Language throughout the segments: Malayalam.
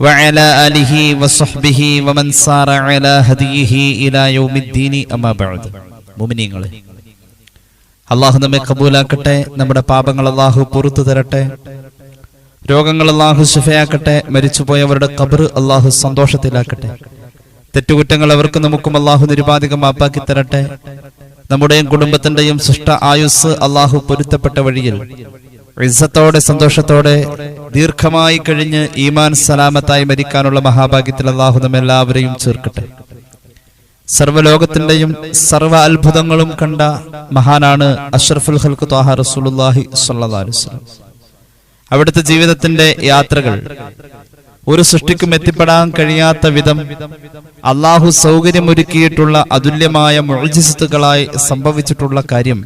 وعلى آله وصحبه ومن سار على هديه إلى يوم الدين أما بعد مؤمنين അള്ളാഹു നമ്മെ കബൂലാക്കട്ടെ നമ്മുടെ പാപങ്ങൾ അള്ളാഹു പുറത്തു തരട്ടെ രോഗങ്ങൾ അള്ളാഹു ശുഭയാക്കട്ടെ മരിച്ചുപോയവരുടെ കബർ അള്ളാഹു സന്തോഷത്തിലാക്കട്ടെ തെറ്റുകുറ്റങ്ങൾ അവർക്ക് നമുക്കും അള്ളാഹു നിരുപാധികം മാപ്പാക്കി തരട്ടെ നമ്മുടെയും കുടുംബത്തിന്റെയും സൃഷ്ട ആയുസ് അള്ളാഹു പൊരുത്തപ്പെട്ട വഴിയിൽ ഇസ്സത്തോടെ സന്തോഷത്തോടെ ദീർഘമായി കഴിഞ്ഞ് ഈമാൻ സലാമത്തായി മരിക്കാനുള്ള മഹാഭാഗ്യത്തിൽ അള്ളാഹു നമ്മെല്ലാവരെയും ചേർക്കട്ടെ. സർവലോകത്തിന്റെയും സർവ അത്ഭുതങ്ങളും കണ്ട മഹാനാണ് അഷ്റഫുൽ ഹൽക്ക് ത്വാഹ അലൈഹി വസല്ലം. അവിടുത്തെ ജീവിതത്തിന്റെ യാത്രകൾ ഒരു സൃഷ്ടിക്കും എത്തിപ്പെടാൻ കഴിയാത്ത വിധം അള്ളാഹു സൗകര്യമൊരുക്കിയിട്ടുള്ള അതുല്യമായ മുഴജിസ്തുകളായി സംഭവിച്ചിട്ടുള്ള കാര്യം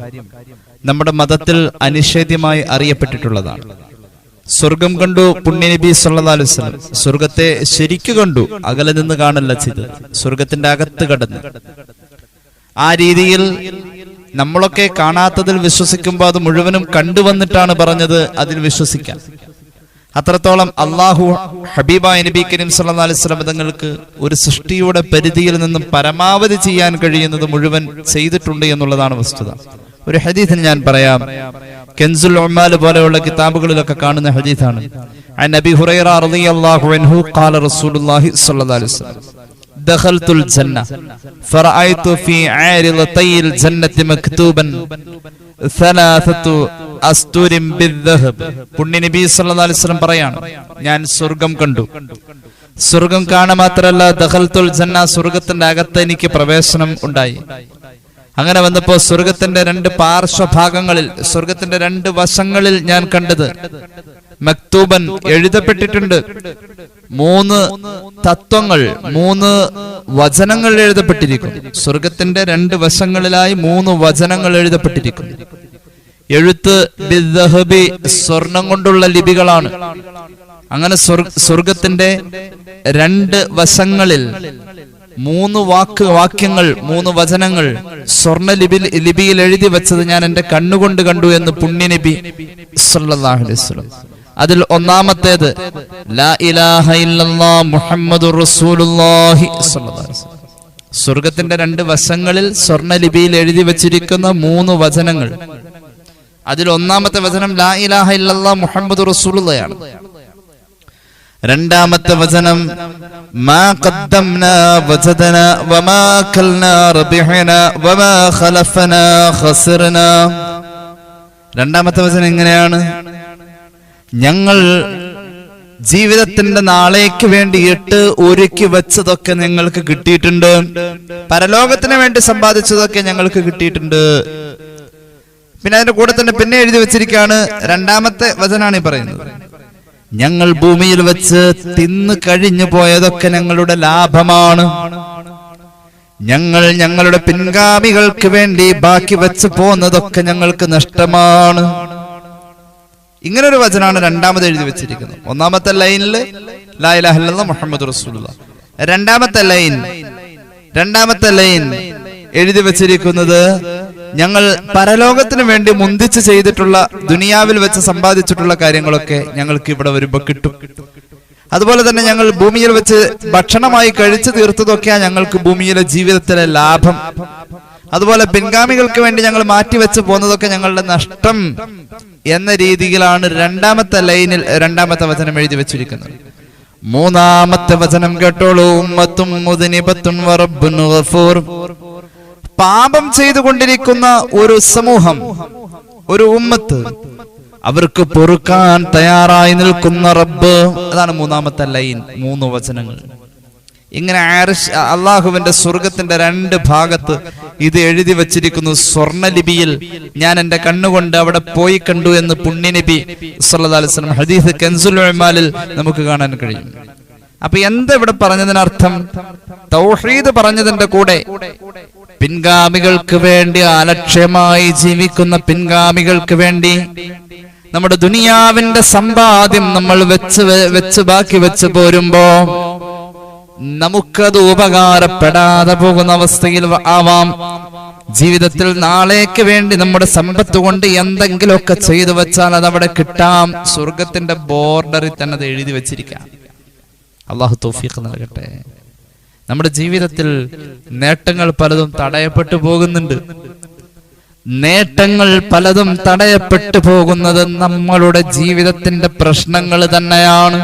നമ്മുടെ മതത്തിൽ അനിഷേധ്യമായി അറിയപ്പെട്ടിട്ടുള്ളതാണ്. സ്വർഗം കണ്ടു പുണ്യനബി സല്ലാസ്ലം സ്വർഗത്തെ ശരിക്കു കണ്ടു അകലെ നിന്ന് കാണല്ല ചെയ്തത്. സ്വർഗത്തിന്റെ അകത്ത് കടന്ന്. ആ രീതിയിൽ നമ്മളൊക്കെ കാണാത്തതിൽ വിശ്വസിക്കുമ്പോൾ അത് മുഴുവനും കണ്ടുവന്നിട്ടാണ് പറഞ്ഞത് അതിൽ വിശ്വസിക്കാം അത്രത്തോളം അള്ളാഹു ഹബീബായ നബി കരീം സല്ലല്ലാഹു അലൈഹി തങ്ങൾക്ക് ഒരു സൃഷ്ടിയുടെ പരിധിയിൽ നിന്നും പരമാവധി ചെയ്യാൻ കഴിയുന്നത് മുഴുവൻ ചെയ്തിട്ടുണ്ട് എന്നുള്ളതാണ് വസ്തുത. ഒരു ഹദീസിൽ ഞാൻ പറയാം കെൻസുൽ ഉമ്മാൽ പോലെയുള്ള കിതാബുകളിലൊക്കെ കാണുന്ന ഹദീസാണ് عن ابي هريره رضي الله عنه قال رسول الله صلى الله عليه وسلم دخلت الجنة فرأيت في عارضتي الجنة مكتوبا ثلاثة أستور بالذهب പുണ്യ നബി സല്ലല്ലാഹു അലൈഹി വസല്ലം പറയാണ് ഞാൻ സ്വർഗം കണ്ടു സ്വർഗം കാണാൻ മാത്രമല്ല ദഖൽത്തുൽ ജന്ന സ്വർഗത്തിന്റെ അകത്ത് എനിക്ക് പ്രവേശനം ഉണ്ടായി അങ്ങനെ വന്നപ്പോ സ്വർഗത്തിന്റെ രണ്ട് പാർശ്വഭാഗങ്ങളിൽ സ്വർഗത്തിന്റെ രണ്ട് വശങ്ങളിൽ ഞാൻ കണ്ടത് മക്തൂബൻ എഴുതപ്പെട്ടിട്ടുണ്ട്. മൂന്ന് തത്വങ്ങൾ മൂന്ന് വചനങ്ങൾ എഴുതപ്പെട്ടിരിക്കുന്നു. സ്വർഗത്തിന്റെ രണ്ട് വശങ്ങളിലായി മൂന്ന് വചനങ്ങൾ എഴുതപ്പെട്ടിരിക്കുന്നു. എഴുത്ത് സ്വർണം കൊണ്ടുള്ള ലിപികളാണ്. അങ്ങനെ സ്വർഗ- സ്വർഗത്തിന്റെ രണ്ട് വശങ്ങളിൽ മൂന്ന് വാക്ക് വാക്യങ്ങൾ മൂന്ന് വചനങ്ങൾ സ്വർണ ലിപി ലിപിയിൽ എഴുതി വെച്ചത് ഞാൻ എന്റെ കണ്ണുകൊണ്ട് കണ്ടു എന്ന് പുണ്യനബി സല്ലല്ലാഹു അലൈഹി വസല്ലം. അതിൽ ഒന്നാമത്തേത് ലാ ഇലാഹ റസൂലുള്ളാഹി സ്വർഗത്തിന്റെ രണ്ട് വശങ്ങളിൽ സ്വർണ ലിപിയിൽ എഴുതി വെച്ചിരിക്കുന്ന മൂന്ന് വചനങ്ങൾ. അതിൽ ഒന്നാമത്തെ വചനം ലാ ഇലാഹ ഇല്ലല്ലാഹ് മുഹമ്മദുർ റസൂലുള്ളാഹിയാണ് രണ്ടാമത്തെ വചനം മാ വമാ വമാ രണ്ടാമത്തെ വചനം എങ്ങനെയാണ്? ഞങ്ങൾ ജീവിതത്തിന്റെ നാളേക്ക് വേണ്ടിയിട്ട് ഒരുക്കി വെച്ചതൊക്കെ ഞങ്ങൾക്ക് കിട്ടിയിട്ടുണ്ട്. പരലോകത്തിന് വേണ്ടി സമ്പാദിച്ചതൊക്കെ ഞങ്ങൾക്ക് കിട്ടിയിട്ടുണ്ട്. പിന്നെ അതിന്റെ കൂടെ തന്നെ പിന്നെ എഴുതി വെച്ചിരിക്കുകയാണ് രണ്ടാമത്തെ വചനാണ് ഈ പറയുന്നത്. ഞങ്ങൾ ഭൂമിയിൽ വെച്ച് തിന്നു കഴിഞ്ഞു പോയതൊക്കെ ഞങ്ങളുടെ ലാഭമാണ്. ഞങ്ങൾ ഞങ്ങളുടെ പിൻഗാമികൾക്ക് വേണ്ടി ബാക്കി വെച്ച് പോന്നതൊക്കെ ഞങ്ങൾക്ക് നഷ്ടമാണ്. ഇങ്ങനെ ഒരു വചനാണ് രണ്ടാമത് എഴുതി വെച്ചിരിക്കുന്നത്. ഒന്നാമത്തെ ലൈനിൽ ലായിലാഹല്ല മുഹമ്മദ് റസൂലുള്ള രണ്ടാമത്തെ ലൈൻ രണ്ടാമത്തെ ലൈൻ എഴുതി വെച്ചിരിക്കുന്നത് ഞങ്ങൾ പരലോകത്തിന് വേണ്ടി മുന്തിച്ച് ചെയ്തിട്ടുള്ള ദുനിയാവിൽ വെച്ച് സമ്പാദിച്ചിട്ടുള്ള കാര്യങ്ങളൊക്കെ ഞങ്ങൾക്ക് ഇവിടെ വരുമ്പോ കിട്ടും. അതുപോലെ തന്നെ ഞങ്ങൾ ഭൂമിയിൽ വെച്ച് ഭക്ഷണമായി കഴിച്ചു തീർത്തതൊക്കെയാ ഞങ്ങൾക്ക് ഭൂമിയിലെ ജീവിതത്തിലെ ലാഭം. അതുപോലെ പിൻഗാമികൾക്ക് വേണ്ടി ഞങ്ങൾ മാറ്റിവെച്ച് പോകുന്നതൊക്കെ ഞങ്ങളുടെ നഷ്ടം എന്ന രീതിയിലാണ് രണ്ടാമത്തെ ലൈനിൽ രണ്ടാമത്തെ വചനം എഴുതി വെച്ചിരിക്കുന്നത്. മൂന്നാമത്തെ വചനം കേട്ടോളൂ ഉമ്മത്തും മുതിനിപത്തും പാപം ചെയ്തുകൊണ്ടിരിക്കുന്ന ഒരു സമൂഹം ഒരു ഉമ്മത്ത്. അവർക്ക് പൊറുക്കാൻ തയ്യാറായി നിൽക്കുന്ന റബ്ബ് അതാണ് മൂന്നാമത്തെ ലൈൻ മൂന്ന് വചനങ്ങൾ. ഇങ്ങനെ ആരിഷ് അള്ളാഹുവിന്റെ സ്വർഗത്തിന്റെ രണ്ട് ഭാഗത്ത് ഇത് എഴുതി വച്ചിരിക്കുന്നു സ്വർണലിപിയിൽ ഞാൻ എന്റെ കണ്ണുകൊണ്ട് അവിടെ പോയി കണ്ടു എന്ന് പുണ്യനബി സല്ലാസ്ലം ഹദീസ് കൻസുൽ ഉമാലിൽ നമുക്ക് കാണാൻ കഴിയും. അപ്പൊ എന്താ ഇവിടെ പറഞ്ഞതിനർത്ഥം? തൗഹീദ് പറഞ്ഞതിന്റെ കൂടെ പിൻഗാമികൾക്ക് വേണ്ടി അലക്ഷ്യമായി ജീവിക്കുന്ന പിൻഗാമികൾക്ക് വേണ്ടി നമ്മുടെ ദുനിയാവിന്റെ സമ്പാദ്യം നമ്മൾ വെച്ച് വെച്ച് ബാക്കി വെച്ച് പോരുമ്പോ നമുക്കത് ഉപകാരപ്പെടാതെ പോകുന്ന അവസ്ഥയിൽ ആവാം. ജീവിതത്തിൽ നാളേക്ക് വേണ്ടി നമ്മുടെ സമ്പത്ത് കൊണ്ട് എന്തെങ്കിലുമൊക്കെ ചെയ്തു വെച്ചാൽ അത് അവിടെ കിട്ടാം. സ്വർഗത്തിന്റെ ബോർഡറിൽ തന്നെ അത് എഴുതി വെച്ചിരിക്കാം. അള്ളാഹു തൗഫീഖ് നൽകട്ടെ. നമ്മുടെ ജീവിതത്തിൽ നേട്ടങ്ങൾ പലതും തടയപ്പെട്ടു പോകുന്നുണ്ട്. നേട്ടങ്ങൾ പലതും തടയപ്പെട്ടു പോകുന്നത് നമ്മളുടെ ജീവിതത്തിന്റെ പ്രശ്നങ്ങൾ തന്നെയാണ്.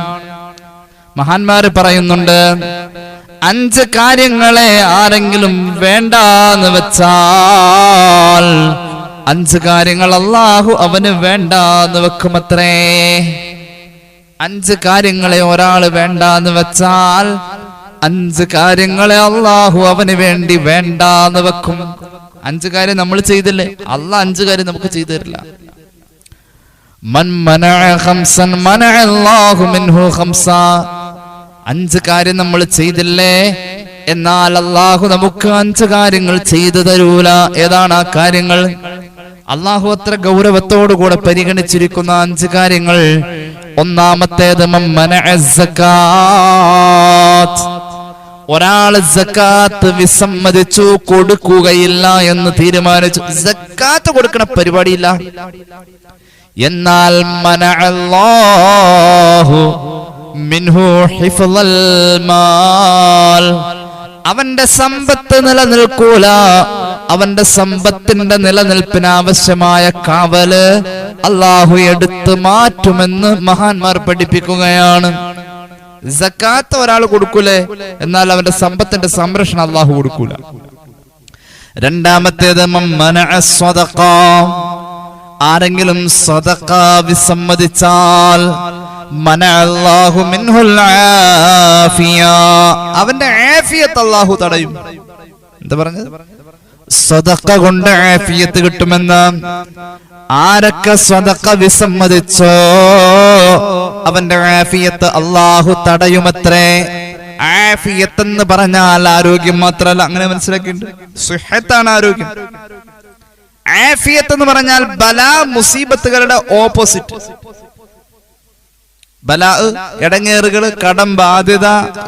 മഹാന്മാര് പറയുന്നുണ്ട് അഞ്ച് കാര്യങ്ങളെ ആരെങ്കിലും വേണ്ടെന്ന് വെച്ചാൽ അഞ്ച് കാര്യങ്ങൾ അള്ളാഹു അവന് വേണ്ടെന്ന് വെക്കുമത്രേ. അഞ്ച് കാര്യങ്ങളെ ഒരാൾ വേണ്ടെന്ന് വെച്ചാൽ അഞ്ച് കാര്യങ്ങളെ അള്ളാഹു അവന് വേണ്ടി വേണ്ടാന്ന് വെക്കും. അഞ്ച് കാര്യം നമ്മൾ ചെയ്തില്ലേ? അല്ല അഞ്ച് കാര്യം നമുക്ക് ചെയ്തു തരില്ല. അഞ്ച് കാര്യം നമ്മൾ ചെയ്തില്ലേ? എന്നാൽ അള്ളാഹു നമുക്ക് അഞ്ച് കാര്യങ്ങൾ ചെയ്തു തരൂല. ഏതാണ് ആ കാര്യങ്ങൾ? അള്ളാഹു അത്ര ഗൗരവത്തോടു കൂടെ പരിഗണിച്ചിരിക്കുന്ന അഞ്ച് കാര്യങ്ങൾ. ഒന്നാമത്തേത് മൻ ഒരാൾ സക്കാത്ത് വിസമ്മതിച്ചു കൊടുക്കുകയില്ല എന്ന് തീരുമാനിച്ചു. ജക്കാത്ത് കൊടുക്കണ പരിപാടിയില്ല. എന്നാൽ അവന്റെ സമ്പത്ത് നിലനിൽക്കൂല. അവന്റെ സമ്പത്തിന്റെ നിലനിൽപ്പിന് ആവശ്യമായ കാവൽ അള്ളാഹു എടുത്തു മാറ്റുമെന്ന് മഹാന്മാർ പഠിപ്പിക്കുകയാണ്. സക്കാത്ത് ഒരാൾ കൊടുക്കൂലേ എന്നാൽ അവന്റെ സമ്പത്തിന്റെ സംരക്ഷണം അള്ളാഹു കൊടുക്കൂല രണ്ടാമത്തേത്. ആരെങ്കിലും സ്വതക്ക വിസമ്മതിച്ചാൽ. അവന്റെ ആഫിയത്ത് അള്ളാഹു തടയും എന്താ പറഞ്ഞത് സ്വതക്ക കൊണ്ട് ആഫിയത്ത് കിട്ടുമെന്ന് ആരൊക്കെ സ്വതക്ക വിസമ്മതിച്ചോ? അവന്റെ ആഫിയത്ത് അള്ളാഹു തടയുമത്രേ. ആഫിയത്ത് എന്ന് പറഞ്ഞാൽ ആരോഗ്യം മാത്രമല്ല. അങ്ങനെ മനസ്സിലാക്കിയിട്ടുണ്ട്? സുഹത്താണ് ആരോഗ്യം. ആഫിയത്ത് എന്ന് പറഞ്ഞാൽ ബല മുസീബത്തുകളുടെ ഓപ്പോസിറ്റ് ബലാ ഇടങ്ങേറുകൾ കടം ബാധ്യത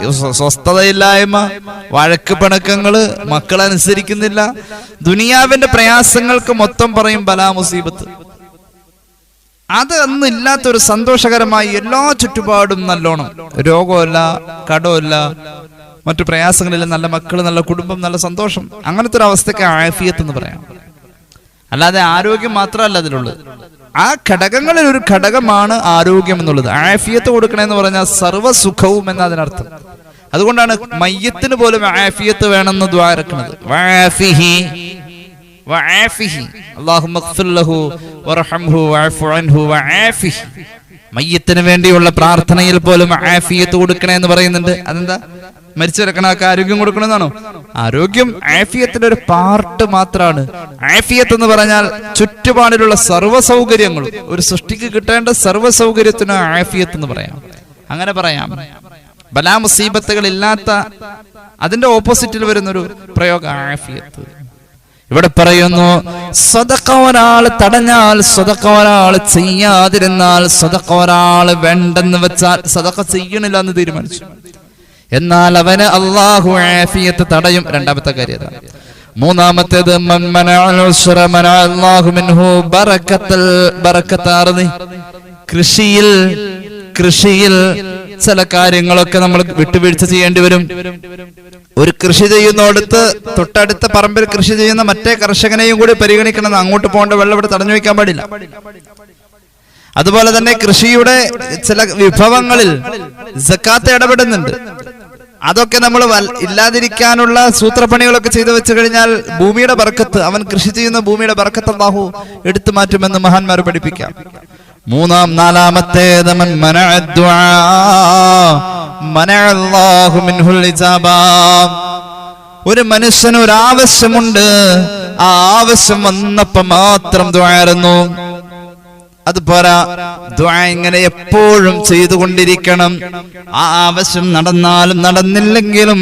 സ്വ- സ്വസ്ഥതയില്ലായ്മ വഴക്ക് പിണക്കങ്ങൾ മക്കളനുസരിക്കുന്നില്ല ദുനിയാവിന്റെ പ്രയാസങ്ങൾക്ക് മൊത്തം പറയും ബലാ മുസീബത്ത്. അത് അന്ന് ഇല്ലാത്തൊരു സന്തോഷകരമായി എല്ലാ ചുറ്റുപാടും നല്ലോണം. രോഗമല്ല കടമല്ല മറ്റു പ്രയാസങ്ങളില്ല നല്ല മക്കൾ നല്ല കുടുംബം നല്ല സന്തോഷം. അങ്ങനത്തെ ഒരു അവസ്ഥയ്ക്ക് ആഫിയത്ത് എന്ന് പറയാം. അല്ലാതെ ആരോഗ്യം മാത്രമല്ല അതിലുള്ളത്. ആ ഘടകങ്ങളിൽ ഒരു ഘടകമാണ് ആരോഗ്യം എന്നുള്ളത്. ആഫിയത്ത് കൊടുക്കണമെന്ന് പറഞ്ഞാൽ സർവസുഖവും എന്ന അതിനർത്ഥം. അതുകൊണ്ടാണ് മയ്യത്തിന് പോലും ആഫിയത്ത് വേണമെന്ന് ദ്വാരക്കുന്നത് മയ്യത്തിന് വേണ്ടിയുള്ള പ്രാർത്ഥനയിൽ പോലും ആഫിയത്ത് കൊടുക്കണേ എന്ന് പറയുന്നുണ്ട്. അതെന്താ? മരിച്ചു കിടക്കണൊക്കെ ആരോഗ്യം കൊടുക്കണമെന്നാണോ? ആരോഗ്യം ആഫിയത്തിന്റെ ഒരു പാർട്ട് മാത്രമാണ് ആഫിയത്ത് എന്ന് പറഞ്ഞാൽ ചുറ്റുപാടിലുള്ള സർവ സൗകര്യങ്ങളും ഒരു സൃഷ്ടിക്ക് കിട്ടേണ്ട സർവ സൗകര്യത്തിന് ആഫിയത്ത് എന്ന് പറയാം. അങ്ങനെ പറയാം. ബലാ മുസീബത്തുകൾ ഇല്ലാത്ത അതിന്റെ ഓപ്പോസിറ്റിൽ വരുന്നൊരു പ്രയോഗ ആഫിയത്ത്. ഇവിടെ പറയുന്നു സ്വതക്ക ഒരാൾ തടഞ്ഞാൽ സ്വതക്ക ഒരാൾ ചെയ്യാതിരുന്നാൽ സ്വതക്ക ഒരാൾ വേണ്ടെന്ന് വെച്ചാൽ സ്വതക്ക ചെയ്യണില്ല എന്ന് തീരുമാനിച്ചു. എന്നാൽ അവന് അള്ളാഹു ആഫിയത്ത് തടയും രണ്ടാമത്തെ കാര്യം മൂന്നാമത്തേത് കൃഷിയിൽ കൃഷിയിൽ ചില കാര്യങ്ങളൊക്കെ നമ്മൾ വിട്ടുവീഴ്ച ചെയ്യേണ്ടി വരും. ഒരു കൃഷി ചെയ്യുന്നോടത്ത് തൊട്ടടുത്ത പറമ്പിൽ കൃഷി ചെയ്യുന്ന മറ്റേ കർഷകനെയും കൂടി പരിഗണിക്കണം അങ്ങോട്ട് പോകേണ്ട വെള്ളം ഇവിടെ തടഞ്ഞു വെക്കാൻ പാടില്ല. അതുപോലെ തന്നെ കൃഷിയുടെ ചില വിഭവങ്ങളിൽ ഇടപെടുന്നുണ്ട്. അതൊക്കെ നമ്മൾ ഇല്ലാതിരിക്കാനുള്ള സൂത്രപ്പണികളൊക്കെ ചെയ്തു വെച്ചു കഴിഞ്ഞാൽ ഭൂമിയുടെ ബർക്കത്ത് അവൻ കൃഷി ചെയ്യുന്ന ഭൂമിയുടെ ബർക്കത്ത് അള്ളാഹു എടുത്തു മാറ്റുമെന്ന് മഹാന്മാർ പഠിപ്പിക്കാം. മൂന്നാം നാലാമത്തേത് ഒരു മനുഷ്യന് ഒരു ആവശ്യമുണ്ട്. ആ ആവശ്യം വന്നപ്പോ മാത്രം ദ്വാരുന്നു അത് പോരാ ദ്വാ ഇങ്ങനെ എപ്പോഴും ചെയ്തുകൊണ്ടിരിക്കണം. ആ ആവശ്യം നടന്നാലും നടന്നില്ലെങ്കിലും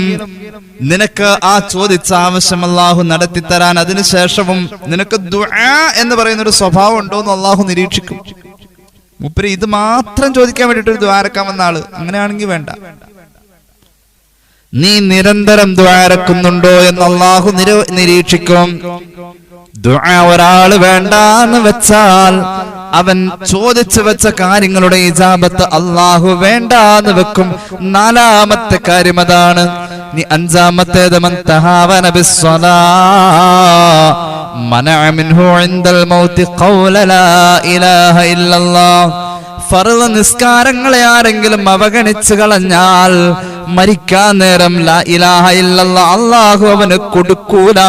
നിനക്ക് ആ ചോദിച്ച ആവശ്യം അള്ളാഹു നടത്തി തരാൻ അതിനുശേഷവും നിനക്ക് ദുആ എന്ന് പറയുന്ന ഒരു സ്വഭാവം ഉണ്ടോ എന്ന് അള്ളാഹു നിരീക്ഷിക്കും. മുപ്പര് ഇത് മാത്രം ചോദിക്കാൻ വേണ്ടിട്ട് ഒരു ദ്വാരക്കാൻ വന്ന ആൾ. അങ്ങനെയാണെങ്കിൽ വേണ്ട. നീ നിരന്തരം ദ്വാരക്കുന്നുണ്ടോ എന്ന് അള്ളാഹു നിരീക്ഷിക്കും. ദുആ ഒരാൾ വേണ്ടാന്ന് വെച്ചാൽ അവൻ ചോദിച്ചു വെച്ച കാര്യങ്ങളുടെ ഇജാബത്ത് അള്ളാഹു വേണ്ടാന്ന് വെക്കും. നാലാമത്തെ കാര്യം അതാണ്. നീ അഞ്ചാമത്തേത് നിസ്കാരങ്ങളെ ആരെങ്കിലും അവഗണിച്ചു കളഞ്ഞാൽ മരിക്കാൻ നേരം ലാ ഇലാഹ അള്ളാഹു അവന് കൊടുക്കൂല.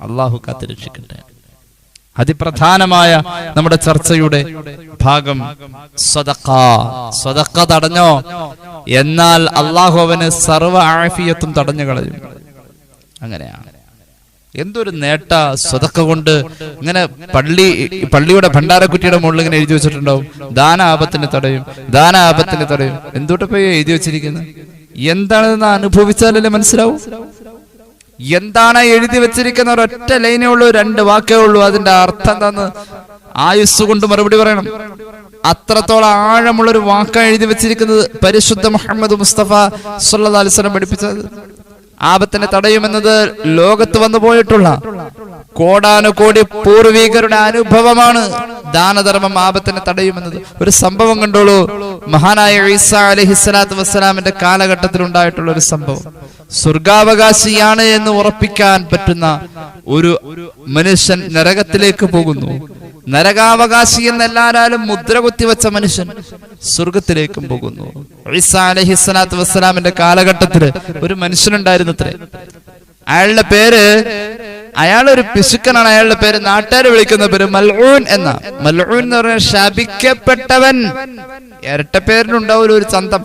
അള്ളാഹു കാത്തിരക്ഷിക്കട്ടെ. അതിപ്രധാനമായ നമ്മുടെ ചർച്ചയുടെ ഭാഗം സ്വതക്ക സ്വതക്ക തടഞ്ഞോ? എന്നാൽ അള്ളാഹു അവന് സർവ ആഫിയത്തും തടഞ്ഞു കളയും. അങ്ങനെയാണ്. എന്തൊരു നേട്ട സ്വതക്ക കൊണ്ട് ഇങ്ങനെ പള്ളി പള്ളിയുടെ ഭണ്ഡാരക്കുറ്റിയുടെ മുകളിൽ ഇങ്ങനെ എഴുതി വെച്ചിട്ടുണ്ടാവും. ദാനാപത്തിന് തടയും ദാനാപത്തിന് തടയും. എന്തുകൊണ്ടപ്പോ എഴുതി വെച്ചിരിക്കുന്നത്? എന്താണെന്ന് അനുഭവിച്ചാലല്ലേ മനസ്സിലാവും? എന്താണ് എഴുതി വെച്ചിരിക്കുന്ന ഒരൊറ്റ ലൈനേ ഉള്ളൂ രണ്ട് വാക്കേ ഉള്ളൂ. അതിന്റെ അർത്ഥം എന്താന്ന് ആയുസ് കൊണ്ട് മറുപടി പറയണം. അത്രത്തോളം ആഴമുള്ള ഒരു വാക്ക എഴുതി വെച്ചിരിക്കുന്നത് പരിശുദ്ധ മുഹമ്മദ് മുസ്തഫ സുല്ലാ അലൈഹി വസല്ലം പഠിപ്പിച്ചത്. ആപത്തിനെ തടയുമെന്നത് ലോകത്ത് വന്നു പോയിട്ടുള്ള കോടാനുകോടി പൂർവീകരുടെ അനുഭവമാണ്. ദാനധർമ്മം ആപത്തിനെ തടയുമെന്നത്. ഒരു സംഭവം കണ്ടോളൂ. മഹാനായ ഈസ അലഹിസ്സലാത്തു വസ്സലാമിന്റെ കാലഘട്ടത്തിൽ ഉണ്ടായിട്ടുള്ള ഒരു സംഭവം. സ്വർഗാവകാശിയാണ് എന്ന് ഉറപ്പിക്കാൻ പറ്റുന്ന ഒരു മനുഷ്യൻ നരകത്തിലേക്ക് പോകുന്നു. നരകാവകാശി എന്ന് എല്ലാരാലും മുദ്ര കുത്തിവെച്ച മനുഷ്യൻ സ്വർഗത്തിലേക്കും പോകുന്നു. ഈസ അലഹിസ്സലാത്തു വസ്സലാമിന്റെ കാലഘട്ടത്തിൽ ഒരു മനുഷ്യനുണ്ടായിരുന്നു അത്രേ അയാളുടെ പേര് അയാളൊരു പിശുക്കനാണ്. അയാളുടെ പേര് നാട്ടുകാർ വിളിക്കുന്ന പേര് മൽഊൻ എന്ന. മൽഊൻ എന്ന് പറഞ്ഞാൽ ശപിക്കപ്പെട്ടവൻ. ഇരട്ടപ്പേരിനുണ്ടാവും ഒരു ചന്തം.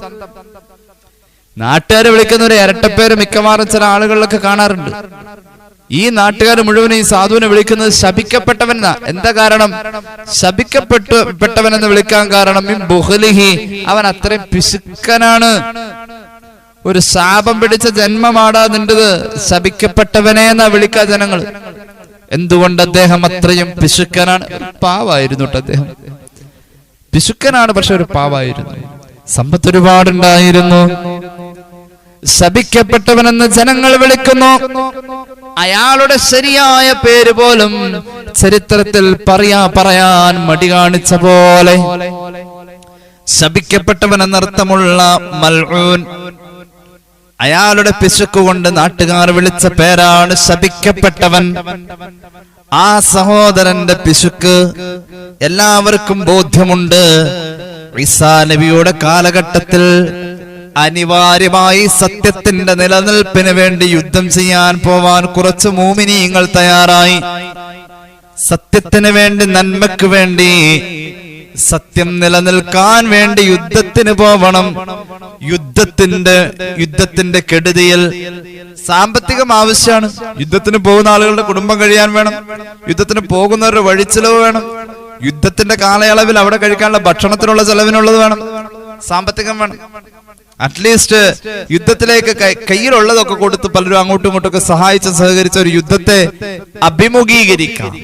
നാട്ടുകാർ വിളിക്കുന്ന ഒരു ഇരട്ടപ്പേര് മിക്കവാറും ചില ആളുകളിലൊക്കെ കാണാറുണ്ട്. ഈ നാട്ടുകാർ മുഴുവൻ ഈ സാധുവിനെ വിളിക്കുന്നത് ശപിക്കപ്പെട്ടവൻ എന്താ കാരണം? ശപിക്കപ്പെട്ടു പെട്ടവൻ എന്ന് വിളിക്കാൻ കാരണം ബുഹലിഹി. അവൻ അത്രയും പിശുക്കനാണ്. ഒരു ശാപം പിടിച്ച ജന്മമാടാ നിന്റത് ശപിക്കപ്പെട്ടവനെ എന്നാ വിളിക്കാ ജനങ്ങൾ. എന്തുകൊണ്ട് അദ്ദേഹം അത്രയും പിശുക്കനാണ്? പാവായിരുന്നു കേട്ടോ അദ്ദേഹം. പിശുക്കനാണ് പക്ഷെ ഒരു പാവായിരുന്നു. സമ്പത്ത് ഒരുപാടുണ്ടായിരുന്നു. ശപിക്കപ്പെട്ടവനെന്ന് ജനങ്ങൾ വിളിക്കുന്നു. അയാളുടെ ശരിയായ പേര് പോലും ചരിത്രത്തിൽ പറയാ പറയാൻ മടി കാണിച്ച പോലെ. ശപിക്കപ്പെട്ടവൻ എന്നർത്ഥമുള്ള മൽഊൻ അയാളുടെ പിശുക്ക് കൊണ്ട് നാട്ടുകാർ വിളിച്ച പേരാണ് ശപിക്കപ്പെട്ടവൻ. ആ സഹോദരന്റെ പിശുക്ക് എല്ലാവർക്കും ബോധ്യമുണ്ട്. ഈസാ നബിയുടെ കാലഘട്ടത്തിൽ അനിവാര്യമായി സത്യത്തിന്റെ നിലനിൽപ്പിന് വേണ്ടി യുദ്ധം ചെയ്യാൻ പോവാൻ കുറച്ച് മൂമിനീങ്ങൾ തയ്യാറായി. സത്യത്തിന് വേണ്ടി നന്മയ്ക്ക് വേണ്ടി സത്യം നിലനിൽക്കാൻ വേണ്ടി യുദ്ധത്തിന് പോവണം. യുദ്ധത്തിന്റെ യുദ്ധത്തിന്റെ കെടുതിയിൽ സാമ്പത്തികം ആവശ്യമാണ്. യുദ്ധത്തിന് പോകുന്ന ആളുകളുടെ കുടുംബം കഴിയാൻ വേണം. യുദ്ധത്തിന് പോകുന്നവരുടെ വഴിച്ചെലവ് വേണം. യുദ്ധത്തിന്റെ കാലയളവിൽ അവിടെ കഴിക്കാനുള്ള ഭക്ഷണത്തിനുള്ള ചെലവിനുള്ളത് വേണം. സാമ്പത്തികം വേണം. അറ്റ്ലീസ്റ്റ് യുദ്ധത്തിലേക്ക് കൈ- കയ്യിലുള്ളതൊക്കെ കൊടുത്ത് പലരും അങ്ങോട്ടും ഇങ്ങോട്ടും ഒക്കെ സഹായിച്ച് സഹകരിച്ച ഒരു യുദ്ധത്തെ അഭിമുഖീകരിക്കാം.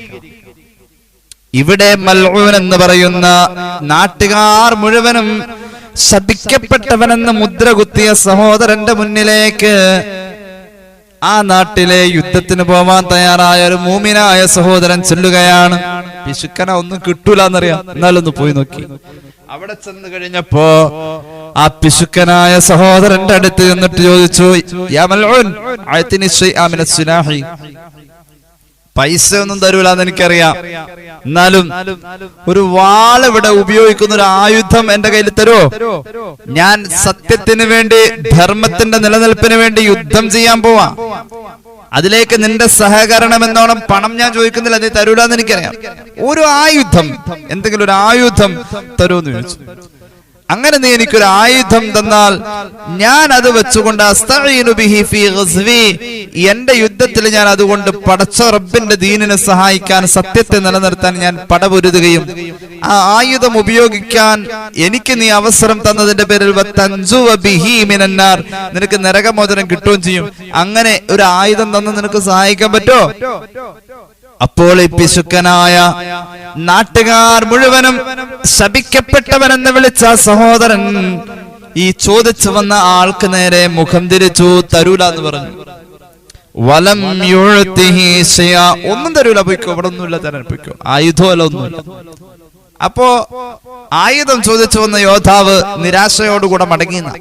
ഇവിടെ മൽഊൻ എന്ന് പറയുന്ന നാട്ടുകാർ മുഴുവനും ശപിക്കപ്പെട്ടവനെന്ന് മുദ്ര കുത്തിയ സഹോദരന്റെ മുന്നിലേക്ക് ആ നാട്ടിലെ യുദ്ധത്തിന് പോവാൻ തയ്യാറായ ഒരു മൂമിനായ സഹോദരൻ ചെല്ലുകയാണ്. പിശുക്കന ഒന്നും കിട്ടൂല എന്നറിയാം എന്നാലൊന്ന് പോയി നോക്കി. അവിടെ ചെന്ന് കഴിഞ്ഞപ്പോ ആ പിശുക്കനായ സഹോദരന്റെ അടുത്ത് നിന്നിട്ട് ചോദിച്ചു "യാ മൽഊൻ, അഅ്തിനി ശൈഅ പൈസ ഒന്നും തരൂലെന്ന് എനിക്കറിയാം. എന്നാലും ഒരു വാൾ ഇവിടെ ഉപയോഗിക്കുന്ന ഒരു ആയുധം എന്റെ കയ്യിൽ തരുമോ ഞാൻ സത്യത്തിന് വേണ്ടി ധർമ്മത്തിന്റെ നിലനിൽപ്പിന് വേണ്ടി യുദ്ധം ചെയ്യാൻ പോവാ. അതിലേക്ക് നിന്റെ സഹകരണം എന്നോണം പണം ഞാൻ ചോദിക്കുന്നില്ല. നീ തരൂലെന്ന് എനിക്കറിയാം. ഒരു ആയുധം. എന്തെങ്കിലും ഒരു ആയുധം തരൂന്ന് ചോദിച്ചു. അങ്ങനെ നീ എനിക്കൊരു ആയുധം തന്നാൽ ഞാൻ അത് വെച്ചുകൊണ്ട് എന്റെ യുദ്ധത്തിൽ ഞാൻ അതുകൊണ്ട് പടച്ച റബ്ബിന്റെ ദീനിനെ സഹായിക്കാൻ സത്യത്തെ നിലനിർത്താൻ ഞാൻ പടപൊരുതുകയും ആ ആയുധം ഉപയോഗിക്കാൻ എനിക്ക് നീ അവസരം തന്നതിന്റെ പേരിൽ നിനക്ക് നരകമോചനം കിട്ടുകയും ചെയ്യും. അങ്ങനെ ഒരു ആയുധം തന്ന് നിനക്ക് സഹായിക്കാൻ പറ്റോ അപ്പോൾ ഈ പിശുക്കനായ നാട്ടുകാർ മുഴുവനും ശപിക്കപ്പെട്ടവനെന്ന് വിളിച്ച സഹോദരൻ ഈ ചോദിച്ചു വന്ന ആൾക്ക് നേരെ മുഖം തിരിച്ചു തരൂല എന്ന് പറഞ്ഞു. വലം ഒന്നും തരൂല പോയിക്കോ ഇവിടെ ഒന്നുമില്ല തരാൻ പോയിക്കോ ആയുധമല്ല ഒന്നുമില്ല. അപ്പോ ആയുധം ചോദിച്ചു വന്ന യോദ്ധാവ് നിരാശയോടുകൂടെ മടങ്ങിയെന്ന.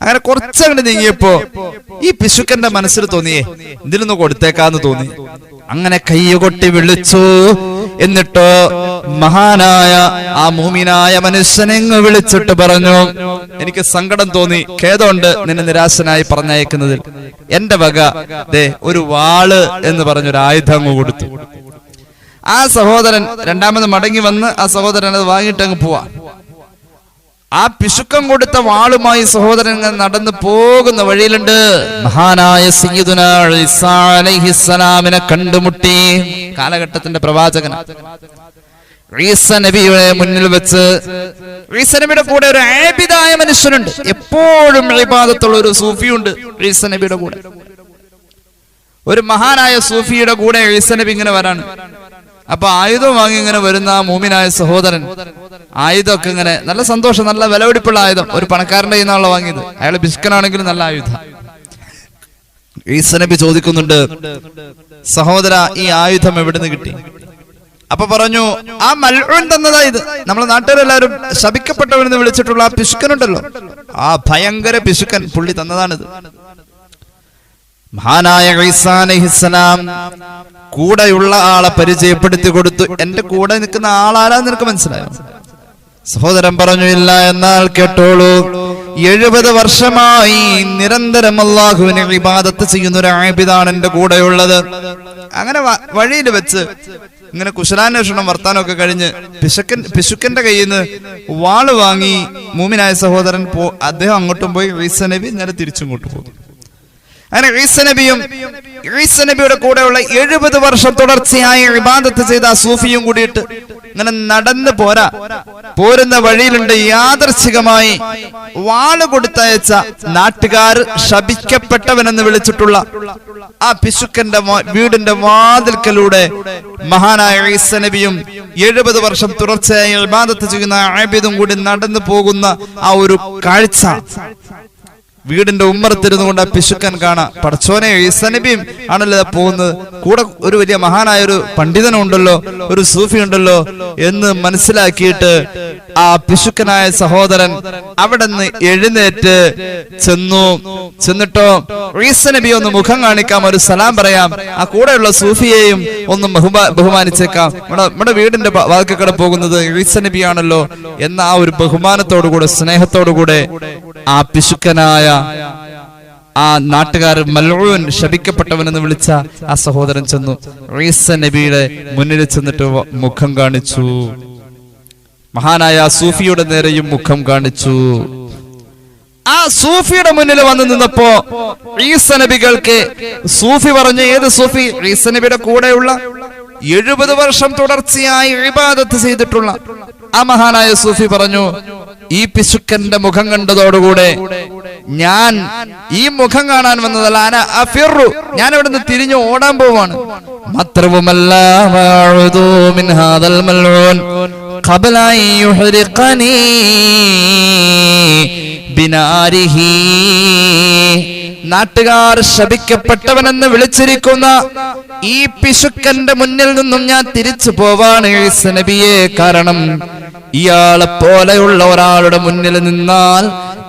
അങ്ങനെ കുറച്ചങ്ങനെ നീങ്ങിയപ്പോ ഈ പിശുക്കന്റെ മനസ്സിൽ തോന്നിയേ ഇതിലൊന്ന് കൊടുത്തേക്കാന്ന് തോന്നി. അങ്ങനെ കയ്യുകൊട്ടി വിളിച്ചു. എന്നിട്ടോ മഹാനായ ആ മൂമിനായ മനുഷ്യനെങ്ങ് വിളിച്ചിട്ട് പറഞ്ഞു എനിക്ക് സങ്കടം തോന്നി ഖേദമുണ്ട് നിന്നെ നിരാശനായി പറഞ്ഞയക്കുന്നതിൽ. എന്റെ വക ദേ ഒരു വാൾ എന്ന് പറഞ്ഞൊരു ആയുധം അങ്ങ് കൊടുത്തു. ആ സഹോദരൻ രണ്ടാമത് മടങ്ങി വന്ന് ആ സഹോദരൻ അത് വാങ്ങിയിട്ട് അങ്ങ് പോവാ. ആ പിശുക്കം കൊടുത്ത വാളുമായി സഹോദരൻ നടന്നു പോകുന്ന വഴിയിലുണ്ട്. മഹാനായ അലൈഹിസ്സലാമിനെ കണ്ടുമുട്ടി. കാലഘട്ടത്തിന്റെ പ്രവാചകൻ. ഈസ നബിയുടെ മുന്നിൽ വെച്ച് ഈസ നബിയുടെ കൂടെ ഒരു ആബിദായ മനുഷ്യനുണ്ട്. എപ്പോഴും ഇബാദത്തുള്ള ഒരു സൂഫിയുണ്ട് ഈസ നബിയുടെ കൂടെ. ഒരു മഹാനായ സൂഫിയുടെ കൂടെ ഈസ നബി ഇങ്ങനെ വരാണ്. അപ്പൊ ആയുധം വാങ്ങി ഇങ്ങനെ വരുന്ന ആ മൂമിനായ സഹോദരൻ ആയുധമൊക്കെ ഇങ്ങനെ നല്ല സന്തോഷം നല്ല വിലപിടിപ്പുള്ള ആയുധം. ഒരു പണക്കാരന്റെ കയ്യിൽ നിന്നാണല്ലോ വാങ്ങിയത്. അയാൾ ബിസ്കനാണെങ്കിലും നല്ല ആയുധം. ഈസ നബി ചോദിക്കുന്നുണ്ട് സഹോദര ഈ ആയുധം എവിടുന്ന് കിട്ടി? അപ്പൊ പറഞ്ഞു ആ മൽഊൻ തന്നതാ ഇത്. നമ്മളെ നാട്ടുകാരെല്ലാവരും ശപിക്കപ്പെട്ടവനെന്ന് വിളിച്ചിട്ടുള്ള ആ പിശുക്കനുണ്ടല്ലോ. ആ ഭയങ്കര പിശുക്കൻ പുള്ളി തന്നതാണിത്. മഹാനായ ഈസാനഹിസ്സലാം കൂടെയുള്ള ആളെ പരിചയപ്പെടുത്തി കൊടുത്തു. എന്റെ കൂടെ നിൽക്കുന്ന ആളാരാ നിനക്ക് മനസ്സിലായോ? സഹോദരൻ പറഞ്ഞു ഇല്ല എന്നാൽ കേട്ടോളൂ. എഴുപത് വർഷമായി നിരന്തരം അള്ളാഹുവിനെ വിവാദത്ത് ചെയ്യുന്ന ഒരു ആബിദാണ് എന്റെ കൂടെയുള്ളത്. അങ്ങനെ വഴിയിൽ വെച്ച് ഇങ്ങനെ കുശലാന്വേഷണം വർത്താനമൊക്കെ കഴിഞ്ഞ് പിശുക്കൻ പിശുക്കന്റെ കയ്യിൽ നിന്ന് വാൾ വാങ്ങി മൂമിനായ സഹോദരൻ പോ അദ്ദേഹം അങ്ങോട്ടും പോയി ഈസ നബി നേരെ തിരിച്ചിങ്ങോട്ട് പോകും അങ്ങനെ ഈസ നബിയുടെ കൂടെയുള്ള എഴുപത് വർഷം തുടർച്ചയായി ഇബാദത്ത് ചെയ്ത സൂഫിയും കൂടിയിട്ട് ഇങ്ങനെ നടന്ന് പോരാ. പോരുന്ന വഴിയിലുണ്ട് യാദർശികമായി വാൾ കൊടുത്തയച്ച നാട്ടുകാർ ശപിക്കപ്പെട്ടവനെന്ന് വിളിച്ചിട്ടുള്ള ആ പിശുക്കന്റെ വീടിന്റെ വാതിൽക്കലൂടെ മഹാനായ ഈസ നബിയും എഴുപത് വർഷം തുടർച്ചയായി ഇബാദത്ത് ചെയ്യുന്ന ആബിദും കൂടി നടന്നു പോകുന്ന ആ ഒരു കാഴ്ച. വീടിന്റെ ഉമ്മറത്തിരുന്നു കൊണ്ട് പിശുക്കൻ കാണാം. പടച്ചോനെ ഈസനബിയും ആണല്ലോ പോകുന്നത്. കൂടെ ഒരു വലിയ മഹാനായ ഒരു പണ്ഡിതനുണ്ടല്ലോ ഒരു സൂഫി ഉണ്ടല്ലോ എന്ന് മനസ്സിലാക്കിയിട്ട് ആ പിശുക്കനായ സഹോദരൻ അവിടെ നിന്ന് എഴുന്നേറ്റ് ചെന്നു. ചെന്നിട്ടോ ഈസനബി ഒന്ന് മുഖം കാണിക്കാം ഒരു സലാം പറയാം. ആ കൂടെയുള്ള സൂഫിയെയും ഒന്ന് ബഹുമാ- ബഹുമാനിച്ചേക്കാം. നമ്മുടെ വീടിന്റെ വാതിക്കക്കട പോകുന്നത് ഈസനബി ആണല്ലോ എന്ന ആ ഒരു ബഹുമാനത്തോടുകൂടെ സ്നേഹത്തോടുകൂടെ ആ പിശുക്കനായ ആ നാട്ടുകാർ മൽഊൻ ശപിക്കപ്പെട്ടവനെന്ന് വിളിച്ച ആ സഹോദരൻ ചെന്നു. ഈസ നബിയുടെ മുന്നിൽ ചെന്നിട്ട് മുഖം കാണിച്ചു. മഹാനായ സൂഫിയുടെ നേരെയും മുഖം കാണിച്ചു. ആ സൂഫിയുടെ മുന്നിൽ വന്നു നിന്നപ്പോ ഈസ നബികൾക്ക് സൂഫി പറഞ്ഞ ഏത് സൂഫി? ഈസ നബിയുടെ കൂടെയുള്ള എഴുപത് വർഷം തുടർച്ചയായി ഇബാദത്ത് ചെയ്തിട്ടുള്ള ആ മഹാനായ സൂഫി പറഞ്ഞു ഈ പിശുക്കന്റെ മുഖം കണ്ടതോടുകൂടെ ഞാൻ ഈ മുഖം കാണാൻ വന്നതല്ല അന അഫിറു ഞാൻ അവിടെ നിന്ന് തിരിഞ്ഞു ഓടാൻ പോവാണ്. മാത്രവുമല്ല വഅഉദു മിൻ ഹാദൽ മൽഊൻ قبل أن يحرقني ബിനാരിഹി നാട്ടുകാർ ശപിക്കപ്പെട്ടവനെന്ന് വിളിച്ചിരിക്കുന്ന ഈ പിശുക്കന്റെ മുന്നിൽ നിന്നും ഞാൻ തിരിച്ചു പോവാണ് ഈസ നബിയെ കാരണം ഇയാളെ പോലെയുള്ള ഒരാളുടെ മുന്നിൽ നിന്നാൽ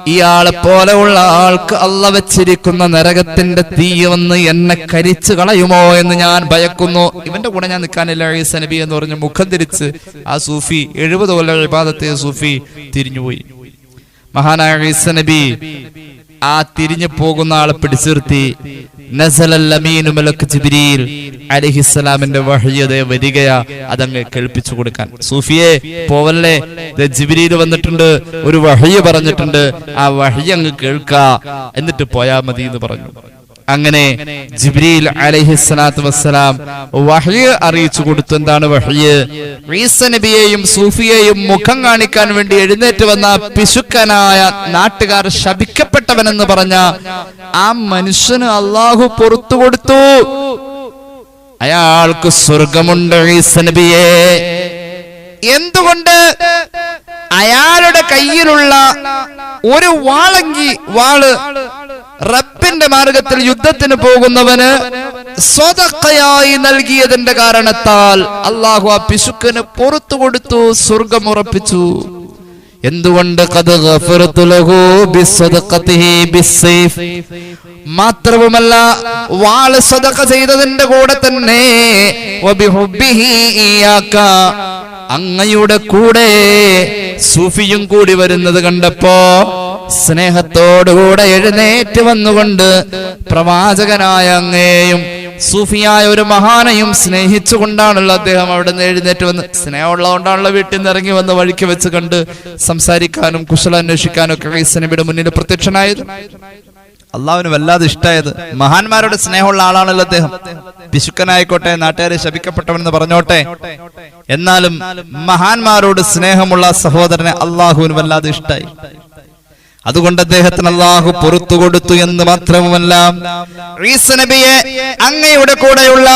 ഇയാളെ പോലെയുള്ള ആൾക്ക് അല്ല വെച്ചിരിക്കുന്ന നരകത്തിന്റെ തീ വന്ന് എന്നെ കരിച്ചു കളയുമോ എന്ന് ഞാൻ ഭയക്കുന്നു. ഇവന്റെ കൂടെ ഞാൻ നിൽക്കാനില്ല ഈസ നബി എന്ന് പറഞ്ഞ് മുഖം തിരിച്ച് ആ സൂഫി എഴുപത് കൊല്ലം ഇബാദത്തെ സൂഫി തിരിഞ്ഞുപോയി. മഹാനായ ഈസ നബി ആ തിരിഞ്ഞു പോകുന്ന ആളെ പിടിച്ചിർത്തി. നസലൽ അമീനു മലക്ക് ജിബ്രീൽ. അലഹിസ്സലാമിന്റെ വഹിയതേ വരികയാ അതങ്ങ് കേൾപ്പിച്ചു കൊടുക്കാൻ. സൂഫിയെ പോവല്ലേ? ജിബിരിയിൽ വന്നിട്ടുണ്ട് ഒരു വഹിയ പറഞ്ഞിട്ടുണ്ട് ആ വഹിയ അങ്ങ് കേൾക്ക എന്നിട്ട് പോയാ മതി എന്ന് പറഞ്ഞു. അങ്ങനെ ജിബ്രീൽ അലൈഹിസ്സലാത്തു വസ്സലാം വഹിയ അറിയിച്ചു കൊടുത്തു എന്താണ് വഹിയ ഈസ നബിയെയും സൂഫിയെയും മുഖം കാണിക്കാൻ വേണ്ടി എഴുന്നേറ്റ് വന്ന പിശുക്കനായ നാട്ടുകാർ ശപിക്കപ്പെട്ടവനെന്ന് പറഞ്ഞ ആ മനുഷ്യന് അള്ളാഹു പുറത്തു കൊടുത്തു. അയാൾക്ക് സ്വർഗമുണ്ട് ഈസ നബിയെ. എന്തുകൊണ്ട്? അയാളുടെ കയ്യിലുള്ള ഒരു വാളങ്കി വാൾ റബ്ബിന്റെ മാർഗത്തിൽ യുദ്ധത്തിന് പോകുന്നവന് സ്വതക്കയായി നൽകിയതിന്റെ കാരണത്താൽ അള്ളാഹു ആ പിശുക്കന് പുറത്തു കൊടുത്തു സ്വർഗം ഉറപ്പിച്ചു. എന്തുകൊണ്ട് മാത്രവുമല്ല വാൾ സദഖ ചെയ്തതിന്റെ കൂടെ തന്നെ അങ്ങയുടെ കൂടെ സൂഫിയും കൂടി വരുന്നത് കണ്ടപ്പോ സ്നേഹത്തോടുകൂടെ എഴുന്നേറ്റ് വന്നുകൊണ്ട് പ്രവാചകനായ അങ്ങേയും സൂഫിയായ ഒരു മഹാനെയും സ്നേഹിച്ചുകൊണ്ടാണല്ലോ അദ്ദേഹം അവിടെ നിന്ന് എഴുന്നേറ്റ് വന്ന് സ്നേഹമുള്ളതുകൊണ്ടാണല്ലോ വീട്ടിൽ നിന്ന് ഇറങ്ങി വന്ന് വഴിക്ക് വെച്ച് കണ്ട് സംസാരിക്കാനും കുശല അന്വേഷിക്കാനും ഒക്കെ ഈസനബിയുടെ മുന്നിൽ പ്രത്യക്ഷനായത്. അള്ളാവിന് വല്ലാതെ ഇഷ്ടമായത് മഹാന്മാരുടെ സ്നേഹമുള്ള ആളാണല്ലോ അദ്ദേഹം. പിശുക്കനായിക്കോട്ടെ നാട്ടുകാരെ ശപിക്കപ്പെട്ടവനെന്ന് പറഞ്ഞോട്ടെ. എന്നാലും മഹാന്മാരോട് സ്നേഹമുള്ള സഹോദരനെ അള്ളാഹുവിന് വല്ലാതെ ഇഷ്ടമായി അതുകൊണ്ട് അദ്ദേഹത്തിന് അള്ളാഹു പുറത്തു കൊടുത്തു എന്ന് മാത്രവുമല്ല നബിയെ അങ്ങയുടെ കൂടെയുള്ള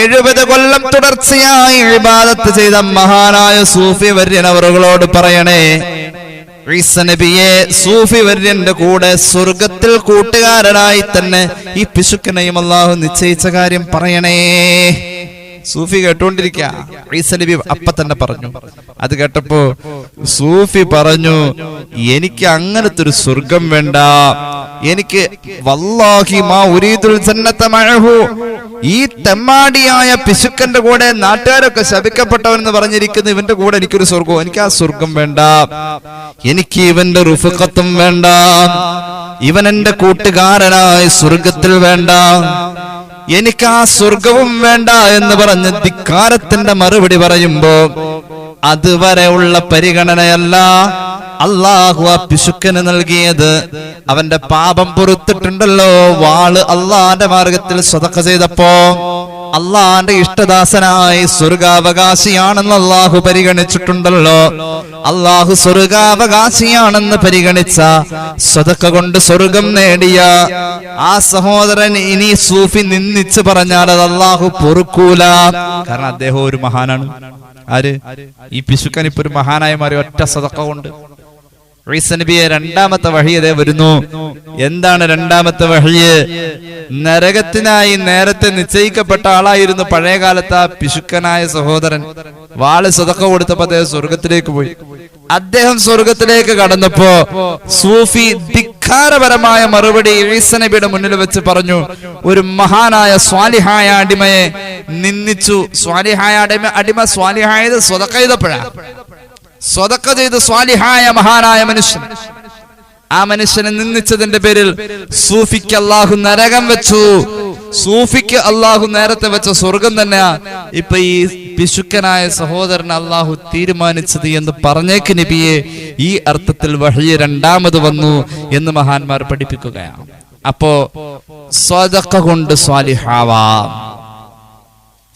എഴുപത് കൊല്ലം തുടർച്ചയായി ഇബാദത്ത് ചെയ്ത മഹാനായ സൂഫി വര്യൻ അവറുകളോട് പറയണേ നബിയെ സൂഫി വര്യന്റെ കൂടെ സ്വർഗത്തിൽ കൂട്ടുകാരനായി തന്നെ ഈ പിശുക്കനെയും അള്ളാഹു നിശ്ചയിച്ച കാര്യം പറയണേ. സൂഫി കേട്ടുകൊണ്ടിരിക്ക ഈസലബി അപ്പ തന്നെ പറഞ്ഞു. അത് കേട്ടപ്പോ സൂഫി പറഞ്ഞു എനിക്ക് അങ്ങനത്തെ ഒരു സ്വർഗം വേണ്ട. എനിക്ക് വല്ലാഹി മാ ഉരീദുൽ സന്നത്ത മഅഹു. ഈ തെമ്മാടിയായ പിശുക്കന്റെ കൂടെ നാട്ടുകാരൊക്കെ ശപിക്കപ്പെട്ടവൻ എന്ന് പറഞ്ഞിരിക്കുന്നു ഇവന്റെ കൂടെ എനിക്കൊരു സ്വർഗം എനിക്ക് ആ സ്വർഗം വേണ്ട. എനിക്ക് ഇവന്റെ റുഫുഖത്തും വേണ്ട. ഇവൻ എന്റെ കൂട്ടുകാരനായ സ്വർഗത്തിൽ വേണ്ട. എനിക്ക് ആ സ്വർഗവും വേണ്ട എന്ന് പറഞ്ഞ് ധിക്കാരത്തിന്റെ മറുപടി പറയുമ്പോ അതുവരെ ഉള്ള പരിഗണനയല്ല. അള്ളാഹു ആ പിശുക്കന് നൽകിയത്. അവന്റെ പാപം പൊറുത്തിട്ടുണ്ടല്ലോ. വാൾ അള്ളാന്റെ മാർഗത്തിൽ സ്വതക്ക ചെയ്തപ്പോ അള്ളാന്റെ ഇഷ്ടദാസനായി സ്വർഗാവകാശിയാണെന്ന് അള്ളാഹു പരിഗണിച്ചിട്ടുണ്ടല്ലോ. അള്ളാഹു സ്വർഗാവകാശിയാണെന്ന് പരിഗണിച്ച സ്വതക്ക കൊണ്ട് സ്വർഗം നേടിയ ആ സഹോദരൻ ഇനി സൂഫി നിന്നിച്ച് പറഞ്ഞാൽ അത് അള്ളാഹു പൊറുക്കൂല. കാരണം അദ്ദേഹം ഒരു മഹാനാണ്. ആര്? ഈ പിശുക്കൻ ഇപ്പൊ ഒരു മഹാനായി മാറി ഒറ്റ സതക്ക കൊണ്ട്. ഈസ നബിയെ രണ്ടാമത്തെ വഴി അതേ വരുന്നു. എന്താണ് രണ്ടാമത്തെ വഴിയ് നരകത്തിനായി നേരത്തെ നിശ്ചയിക്കപ്പെട്ട ആളായിരുന്നു പഴയ കാലത്ത് ആ പിശുക്കനായ സഹോദരൻ. വാൾ സ്വതക്ക കൊടുത്തപ്പോ അദ്ദേഹം സ്വർഗത്തിലേക്ക് പോയി. അദ്ദേഹം സ്വർഗത്തിലേക്ക് കടന്നപ്പോ സൂഫി ധിക്കാരപരമായ മറുപടി ഈസ നബിയുടെ മുന്നിൽ വെച്ച് പറഞ്ഞു ഒരു മഹാനായ സ്വാലിഹായ അടിമയെ നിന്നിച്ചു സ്വാലിഹായ അടിമ അടിമ സ്വാലിഹായത് സ്വതക്ക ചെയ്തപ്പോഴാ. സ്വതക്ക ചെയ്ത് സ്വാലിഹായ മഹാനായ മനുഷ്യൻ. ആ മനുഷ്യനെ നിന്ദിച്ചതിന്റെ പേരിൽ സൂഫിക്ക് അള്ളാഹു നരകം വെച്ചു. സൂഫിക്ക് അള്ളാഹു നേരത്തെ വെച്ച സ്വർഗം തന്നെയാ. ഇപ്പൊ ഈ പിശുക്കനായ സഹോദരൻ അള്ളാഹു തീരുമാനിച്ചത് എന്ന് പറഞ്ഞേക്ക് നബിയെ ഈ അർത്ഥത്തിൽ വഴി രണ്ടാമത് വന്നു എന്ന് മഹാന്മാർ പഠിപ്പിക്കുകയാണ്. അപ്പോ സ്വതക്ക കൊണ്ട് സ്വാലിഹാവാ.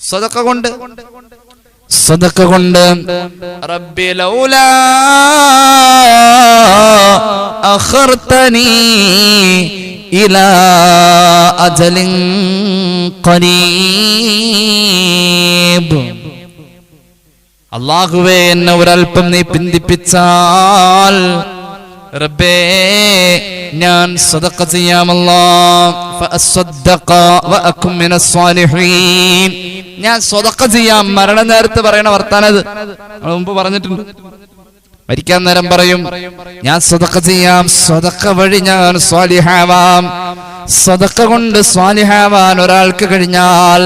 സ്വതക്ക കൊണ്ട് സദക്ക കൊണ്ട് റബ്ബി ലൗലാ അഖർതനി ഇലാ അജലിൻ ഖരീബ്. അല്ലാഹുവേ എന്നെ ഒരൽപ്പം നീ പിന്തിപ്പിച്ചാൽ റബ്ബേ ഞാൻ സദഖ ചെയ്യാമല്ലോ ഫഅസ്സദ്ദഖ വഅകും മിനസ് സ്വാലിഹീൻ ഞാൻ സദഖ ചെയ്യാം. മരണ നേരത്ത് പറയണ വർത്താനത് മുമ്പ് പറഞ്ഞിട്ടുണ്ട്. മരിക്കാൻ നേരം പറയും ഞാൻ സ്വതക്ക ചെയ്യാം. സ്വതക്ക വഴി ഞാൻ സ്വാലിഹാവാം സ്വതക്ക കൊണ്ട് സ്വാലിഹാവാൻ ഒരാൾക്ക് കഴിഞ്ഞാൽ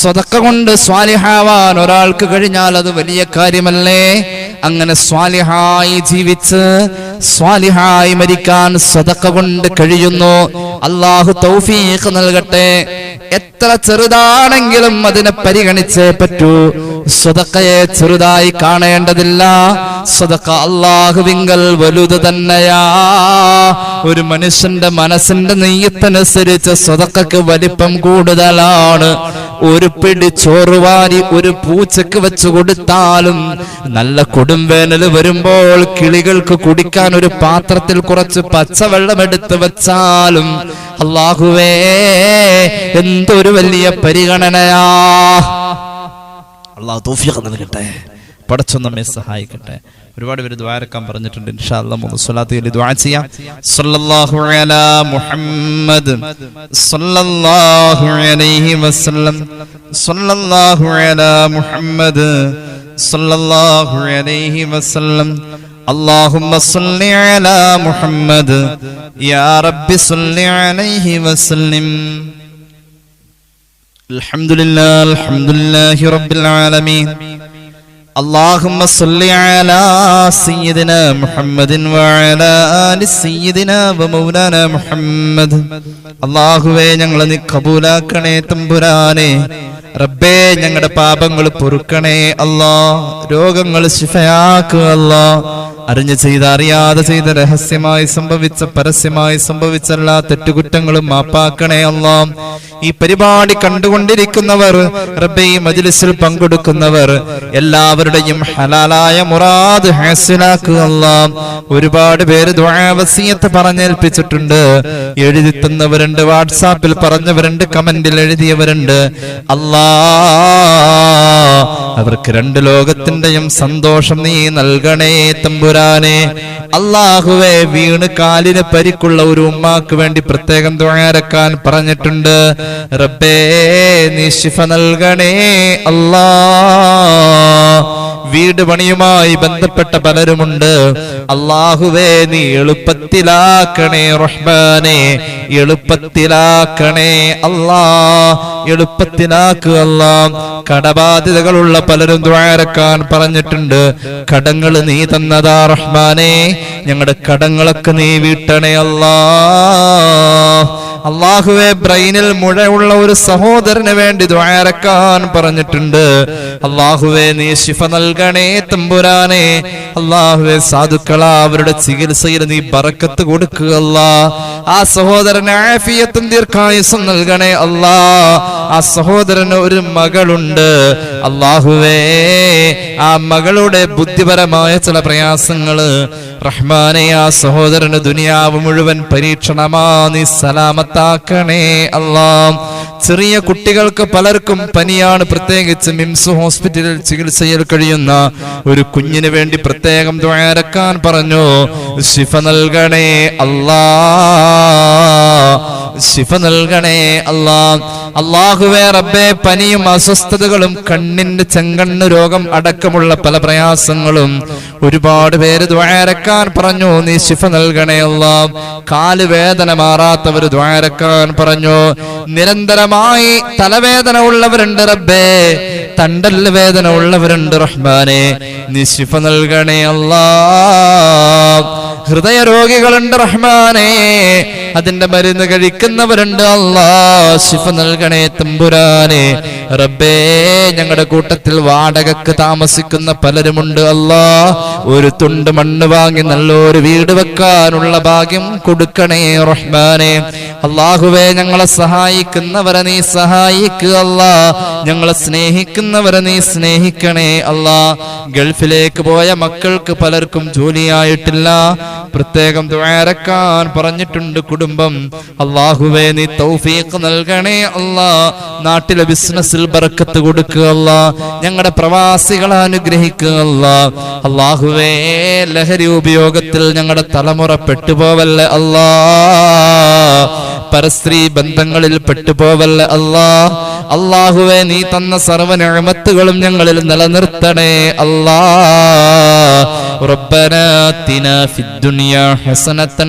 സ്വതക്ക കൊണ്ട് സ്വാലിഹാവാൻ ഒരാൾക്ക് കഴിഞ്ഞാൽ അത് വലിയ കാര്യമല്ലേ? അങ്ങനെ സ്വാലിഹായി ജീവിച്ച് സ്വാലിഹായി മരിക്കാൻ സ്വതക്ക കൊണ്ട് കഴിയുന്നു. അള്ളാഹു തൗഫീഖ് നൽകട്ടെ. എത്ര ചെറുതാണെങ്കിലും അതിനെ പരിഗണിച്ചേ പറ്റൂ. സ്വതക്കയെ ചെറുതായി കാണേണ്ടതില്ല. സ്വതക്ക അള്ളാഹുവിങ്കൽ വലുത് തന്നെയാ. ഒരു മനുഷ്യന്റെ മനസ്സിന്റെ നെയ്യത്തനുസരിച്ച് സ്വതക്കക്ക് വലിപ്പം കൂടുതലാണ്. ഒരു പിടി ചോറുവാരി ഒരു പൂച്ചക്ക് വെച്ചു കൊടുത്താലും നല്ല കൊടുംവേനൽ വരുമ്പോൾ കിളികൾക്ക് കുടിക്കാൻ ഒരു പാത്രത്തിൽ കുറച്ച് പച്ചവെള്ളം എടുത്തു വെച്ചാലും അള്ളാഹുവേ എന്തൊരു വലിയ പരിഗണനയാ. അള്ളാഹു തൗഫീഖ് നൽകട്ടെ. പടച്ചു നമ്മെ സഹായിക്കട്ടെ ഒരുപാട് പേര് ദ്വാരക്കാൻ പറഞ്ഞിട്ടുണ്ട് ഇൻഷാ അല്ലാഹ് മൂന്ന് സ്വലാത്ത് ചൊല്ലി ദുആ ചെയ്യാം സല്ലല്ലാഹു അലാ മുഹമ്മദ് സല്ലല്ലാഹു അലൈഹി വസല്ലം സല്ലല്ലാഹു അലാ മുഹമ്മദ് സല്ലല്ലാഹു അലൈഹി വസല്ലം اللهم صل على محمد يا رب صل عليه وسلم الحمد لله الحمد لله رب العالمين اللهم صل على سيدنا محمد وعلى آل سيدنا ومولانا محمد അള്ളാഹുവേ ഞങ്ങളെ നീ കബൂലാക്കണേ തമ്പുരാനെ റബ്ബേ ഞങ്ങളുടെ പാപങ്ങൾ പൊറുക്കണേ അല്ലാ രോഗങ്ങൾ ശിഫയാക്കുക അല്ലാ അറിഞ്ഞു ചെയ്ത അറിയാതെ ചെയ്ത രഹസ്യമായി സംഭവിച്ച പരസ്യമായി സംഭവിച്ച എല്ലാ തെറ്റുകുറ്റങ്ങളും മാപ്പാക്കണേ അല്ലാം. ഈ പരിപാടി കണ്ടുകൊണ്ടിരിക്കുന്നവർ റബ്ബെ ഈ മജ്ലിസിൽ പങ്കെടുക്കുന്നവർ എല്ലാവരുടെയും ഹലാലായ മുറാദ് ഹാസിലാക്കുക അല്ലാം. ഒരുപാട് പേര് ദ്വാവസീയത്ത് പറഞ്ഞേൽപ്പിച്ചിട്ടുണ്ട്. എഴുതി തന്നവരുണ്ട് വാട്സാപ്പിൽ പറഞ്ഞവരുണ്ട് കമന്റിൽ എഴുതിയവരുണ്ട്. അല്ലാ അവർക്ക് രണ്ട് ലോകത്തിന്റെയും സന്തോഷം നീ നൽകണേ തമ്പുരാനെ അള്ളാഹുവെ വീണ് കാലിന് പരിക്കുള്ള ഒരു ഉമ്മാക്ക് വേണ്ടി പ്രത്യേകം ദ്വാരക്കാൻ പറഞ്ഞിട്ടുണ്ട്. റബ്ബേ നീ ശിഫ നൽകണേ അല്ലാ. വീട് പണിയുമായി ബന്ധപ്പെട്ട പലരുമുണ്ട്. അള്ളാഹുവേ നീ എളുപ്പത്തിലാക്കണേ റഹ്മാനെ എളുപ്പത്തിലാക്കണേ അല്ലാ. എളുപ്പത്തിലാക്കുക കടബാധ്യതകളുള്ള പലരും ദ്വാരക്കാൻ പറഞ്ഞിട്ടുണ്ട്. കടങ്ങൾ നീ തന്നതാ. റഹ്മാനെ ഞങ്ങളുടെ കടങ്ങളൊക്കെ നീ വീട്ടണേ അല്ലാ. അള്ളാഹുവെ ബ്രെയിനിൽ മുഴയുള്ള ഒരു സഹോദരന് വേണ്ടി ദ്വാരക്കാൻ പറഞ്ഞിട്ടുണ്ട്. അള്ളാഹുവെ നീ ശിഫ നൽകണേ തമ്പുരാനെ. അള്ളാഹുവെ സാധുക്കള അവരുടെ ചികിത്സയിൽ നീ ബറക്കത്ത് കൊടുക്കുക അല്ലാ. ആ സഹോദരന് ആഫിയത്തും ദീർഘായുസം നൽകണേ അല്ലാ. ആ സഹോദരന് ഒരു മകളുണ്ട്. അള്ളാഹുവേ ആ മകളുടെ ബുദ്ധിപരമായ ചില പ്രയാസങ്ങൾ റഹ്മാനെ ആ സഹോദരന് ദുനിയാവ് മുഴുവൻ പരീക്ഷണമാ നീ സലാമത്താക്കണേ അല്ലാ. ചെറിയ കുട്ടികൾക്ക് പലർക്കും പനിയാണ് പ്രത്യേകിച്ച് മിംസ് ഹോസ്പിറ്റലിൽ ചികിത്സയിൽ കഴിയുന്ന ഒരു കുഞ്ഞിന് വേണ്ടി പ്രത്യേകം ദ്വാരക്കാൻ പറഞ്ഞു. ശിഫ നൽകണേ അല്ലാ. ശിഫ നൽകണേ അല്ലാ. അള്ളാഹുവേ റബ്ബേ പനിയും അസ്വസ്ഥതകളും കണ്ണിന്റെ ചെങ്കണ്ണ് രോഗം അടക്കമുള്ള പല പ്രയാസങ്ങളും ഒരുപാട് പേര് ദ്വാരക്കാൻ പറഞ്ഞു. നീ ശിഫ നൽകണേ അല്ലാ. കാൽ വേദന മാറാത്തവർ ദ്വാരക്കാൻ പറഞ്ഞു. നിരന്തരമായി തലവേദന ഉള്ളവരുണ്ട് റബ്ബേ. തണ്ടൽ വേദന ഉള്ളവരുണ്ട് റഹ്മാനെ. നീ ശിഫ നൽകണേ അല്ലാ. ഹൃദയ രോഗികളുണ്ട് റഹ്മാനെ. അതിന്റെ മരുന്ന് കഴിക്കുന്നവരുണ്ട് അല്ലാ. ശിഫ നൽകണേ തമ്പുരാനെ. റബ്ബേ ഞങ്ങളുടെ കൂട്ടത്തിൽ വാടകക്ക് താമസിക്കുന്ന പലരുമുണ്ട് അല്ലാ. ഒരു തുണ്ട് മണ്ണ് വാങ്ങി നല്ലൊരു വീട് വെക്കാനുള്ള ഭാഗ്യം കൊടുക്കണേ റഹ്മാനെ. അള്ളാഹുവേ ഞങ്ങളെ സഹായിക്കുന്നവരെ നീ സഹായിക്കുക അല്ലാ. ഞങ്ങളെ സ്നേഹിക്കുന്നവരെ നീ സ്നേഹിക്കണേ അല്ലാ. ഗൾഫിലേക്ക് പോയ മക്കൾക്ക് പലർക്കും ജോലിയായിട്ടില്ല. പ്രത്യേകം ദ്വാരക്കാൻ പറഞ്ഞിട്ടുണ്ട് കുടുംബം. അള്ളാഹുവേ നീ തൗഫീഖ് നൽകണേ അല്ലാ. നാട്ടിലെ ബിസിനസ്സിൽ ബറക്കത്ത് കൊടുക്കുക ഞങ്ങളുടെ പ്രവാസികളെ അനുഗ്രഹിക്കുക അള്ളാഹുവേ ലഹരി ഉപയോഗത്തിൽ ഞങ്ങളുടെ തലമുറ പെട്ടുപോവല്ലേ അല്ലാ. പരസ്ത്രീ ബന്ധങ്ങളിൽ പെട്ടുപോവല്ലേ അല്ലാ അള്ളാഹുവെ നീ തന്ന സർവ്വ നിഅമത്തുകളും ഞങ്ങളിൽ നിലനിർത്തണേ അല്ലാ ربنا آتنا في الدنيا حسنة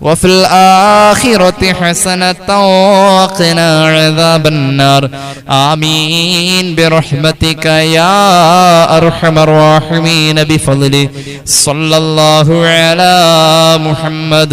وفي الآخرة حسنة وقنا عذاب النار آمين برحمتك يا أرحم الراحمين بفضله صلى الله على محمد